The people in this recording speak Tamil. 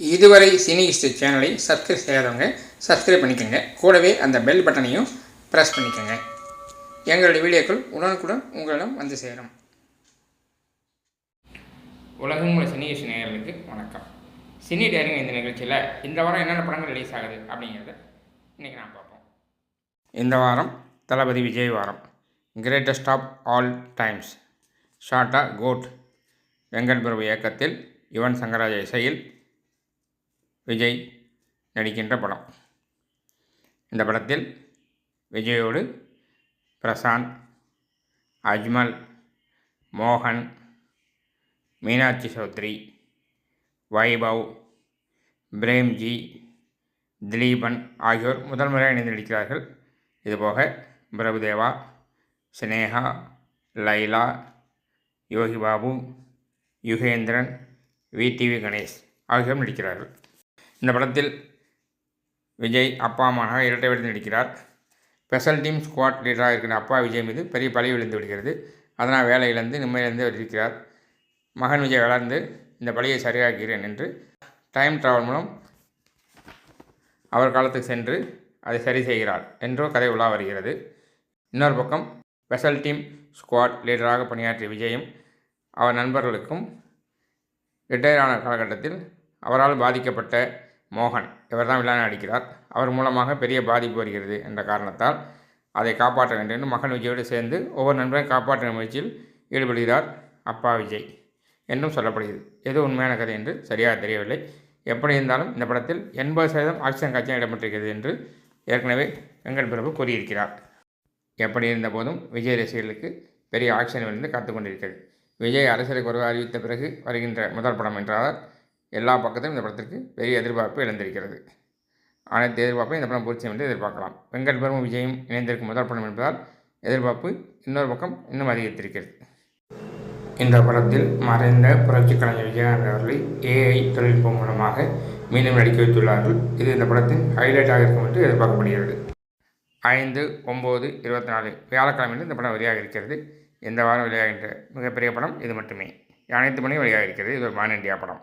இதுவரை சினி ஹிஸ்ட்ரி சேனலை சப்ஸ்கிரைப் செய்யாதவங்க சப்ஸ்கிரைப் பண்ணிக்கோங்க. கூடவே அந்த பெல் பட்டனையும் ப்ரெஸ் பண்ணிக்கோங்க. எங்களுடைய வீடியோக்கள் உடனுக்குடன் உங்களிடம் வந்து சேரும். உலகம் உள்ள சினி ஹிஸ்ட்ரி நேயர்களுக்கு வணக்கம். சினி டேரிங் இந்த நிகழ்ச்சியில் இந்த வாரம் என்னென்ன படங்கள் ரிலீஸ் ஆகுது அப்படிங்கிறத இன்றைக்கி நான் பார்ப்போம். இந்த வாரம் தளபதி விஜய் வாரம். கிரேட்டஸ்ட் ஆஃப் ஆல் டைம்ஸ் ஷார்ட்டா கோட் வெங்கட் பிரபு இயக்கத்தில் யுவன் சங்கராஜ இசையில் விஜய் நடிக்கின்ற படம். இந்த படத்தில் விஜயோடு பிரசாந்த் அஜ்மல் மோகன் மீனாட்சி சௌத்ரி வைபவ் பிரேம்ஜி திலீபன் ஆகியோர் முதல் முறை இணைந்து நடிக்கிறார்கள். இதுபோக பிரபுதேவா சினேகா லைலா யோகி பாபு யுகேந்திரன் விடிவி கணேஷ் ஆகியோர் நடிக்கிறார்கள். இந்த படத்தில் விஜய் அப்பா அம்மானாக இரட்டை விழுந்து நடிக்கிறார். ஸ்பெஷல் டீம் ஸ்குவாட் லீடராக இருக்கிற அப்பா விஜய் மீது பெரிய பழி விழுந்து விடுகிறது. அதனால் வேலையிலிருந்து நிம்மதியிலிருந்து அவர் இருக்கிறார் மகன் விஜய் வளர்ந்து இந்த பழியை சரியாக்குகிறேன் என்று டைம் ட்ராவல் மூலம் அவர் காலத்துக்கு சென்று அதை சரி செய்கிறார் என்றோ கதை உலா வருகிறது. இன்னொரு பக்கம் ஸ்பெஷல் டீம் ஸ்குவாட் லீடராக பணியாற்றிய விஜயும் அவர் நண்பர்களுக்கும் ரிட்டையர் ஆன காலகட்டத்தில் அவரால் பாதிக்கப்பட்ட மோகன். இவர் தான் வில்லனாக அடிக்கிறார் அவர் மூலமாக பெரிய பாதிப்பு வருகிறது என்ற காரணத்தால் அதை காப்பாற்ற வேண்டும் என்று மகன் விஜயோடு சேர்ந்து ஒவ்வொரு நண்பரையும் காப்பாற்ற முயற்சியில் ஈடுபடுகிறார் அப்பா விஜய் என்றும் சொல்லப்படுகிறது. எது உண்மையான கதை என்று சரியாக தெரியவில்லை. எப்படி இருந்தாலும் இந்த படத்தில் எண்பது சதவீதம் ஆக்ஷன் காட்சியாக இடம்பெற்றிருக்கிறது என்று ஏற்கனவே வெங்கட் பிரபு கூறியிருக்கிறார். எப்படி இருந்த போதும் விஜய் ரசிகர்களுக்கு பெரிய ஆக்ஷன் விழுந்து காத்து கொண்டிருக்கிறது. விஜய் அரசியலுக்கு குறைவு அறிவித்த பிறகு வருகின்ற முதல் படம் என்றால் எல்லா பக்கத்திலும் இந்த படத்திற்கு பெரிய எதிர்பார்ப்பு இழந்திருக்கிறது அனைத்து எதிர்பார்ப்பையும் இந்த படம் பூர்த்தி என்று எதிர்பார்க்கலாம். வெங்கட் பிரபு விஜயும் இணைந்திருக்கும் முதல் படம் என்பதால் எதிர்பார்ப்பு இன்னொரு பக்கம் இன்னும் அதிகரித்திருக்கிறது. இந்த படத்தில் மறைந்த புரட்சி கலைஞர் விஜயகாந்த் அவர்களை ஏஐ தொழில்நுட்பம் மூலமாக மீண்டும் நடிக்க வைத்துள்ளார்கள். இது இந்த படத்தின் ஹைலைட்டாக இருக்கும் என்று எதிர்பார்க்கப்படுகிறது. ஐந்து ஒம்பது இருபத்தி நாலு வியாழக்கிழமையில் இந்த படம் வெளியாக இருக்கிறது. இந்த வாரம் வெளியாகின்ற மிகப்பெரிய படம் இது மட்டுமே. அனைத்து மணியும் வெளியாக இருக்கிறது. இது ஒரு மான் இந்தியா படம்.